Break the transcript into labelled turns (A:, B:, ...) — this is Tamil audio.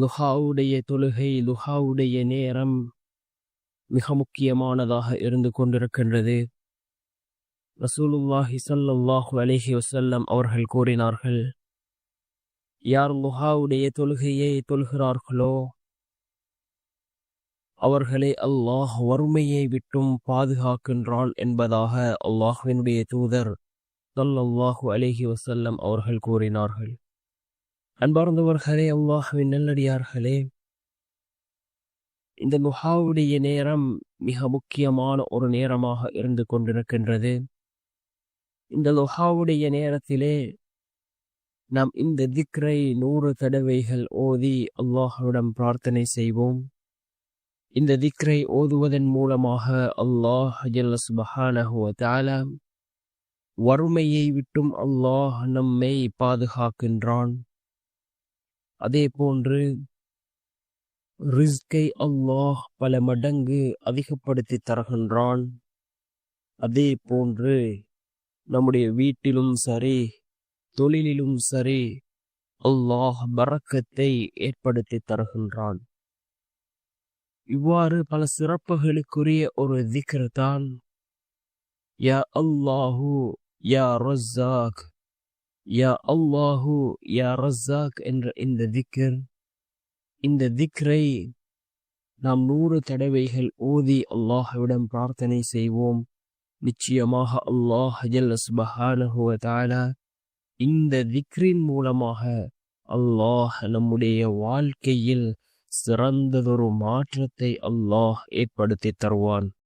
A: லுஹாவுடைய தொழுகை லுஹாவுடைய நேரம் மிக முக்கியமானதாக இருந்து கொண்டிருக்கின்றது. ரசூலுல்லாஹி சல்லாஹு அலஹி வசல்லம் அவர்கள் கூறினார்கள் யார் லுஹாவுடைய தொழுகையை தொழுகிறார்களோ அவர்களை அல்லாஹ் வறுமையை விட்டும் பாதுகாக்கின்றாள் என்பதாக அல்லாஹ்வினுடைய தூதர் சல்லாஹு அலஹி வசல்லம் அவர்கள் கூறினார்கள். அன்பார்ந்தவர்களே அல்லாஹுவின் நல்லடியார்களே. இந்த லுஹாவுடைய நேரம் மிக முக்கியமான ஒரு நேரமாக இருந்து கொண்டிருக்கின்றது. இந்த லுஹாவுடைய நேரத்திலே நாம் இந்த திக்ரை நூறு தடவைகள் ஓதி அல்லாஹ்விடம் பிரார்த்தனை செய்வோம். இந்த திக்ரை ஓதுவதன் மூலமாக அல்லாஹ் ஜல்ல வறுமையை விட்டும் அல்லாஹ் நம்மை பாதுகாக்கின்றான். அதே போன்று ரிஸ்கை அல்லாஹ் பல மடங்கு அதிகப்படுத்தி தருகின்றான். அதே போன்று நம்முடைய வீட்டிலும் சரி தொழிலிலும் சரி அல்லாஹ் பறக்கத்தை ஏற்படுத்தி தருகின்றான். இவ்வாறு பல சிறப்புகளுக்குரிய ஒரு திக்ர் தான் யா அல்லாஹூ யா ரஸாக் யா அல்லாஹு யா ரஸாக் என்ற இந்த திக்கர் இந்த திக்ரை நாம் நூறு தடவைகள் ஓதி அல்லாஹ்விடம் பிரார்த்தனை செய்வோம். நிச்சயமாக அல்லாஹ் ஜல்ல இந்த திக்ரின் மூலமாக அல்லாஹ் நம்முடைய வாழ்க்கையில் சிறந்ததொரு மாற்றத்தை அல்லாஹ் ஏற்படுத்தி தருவான்.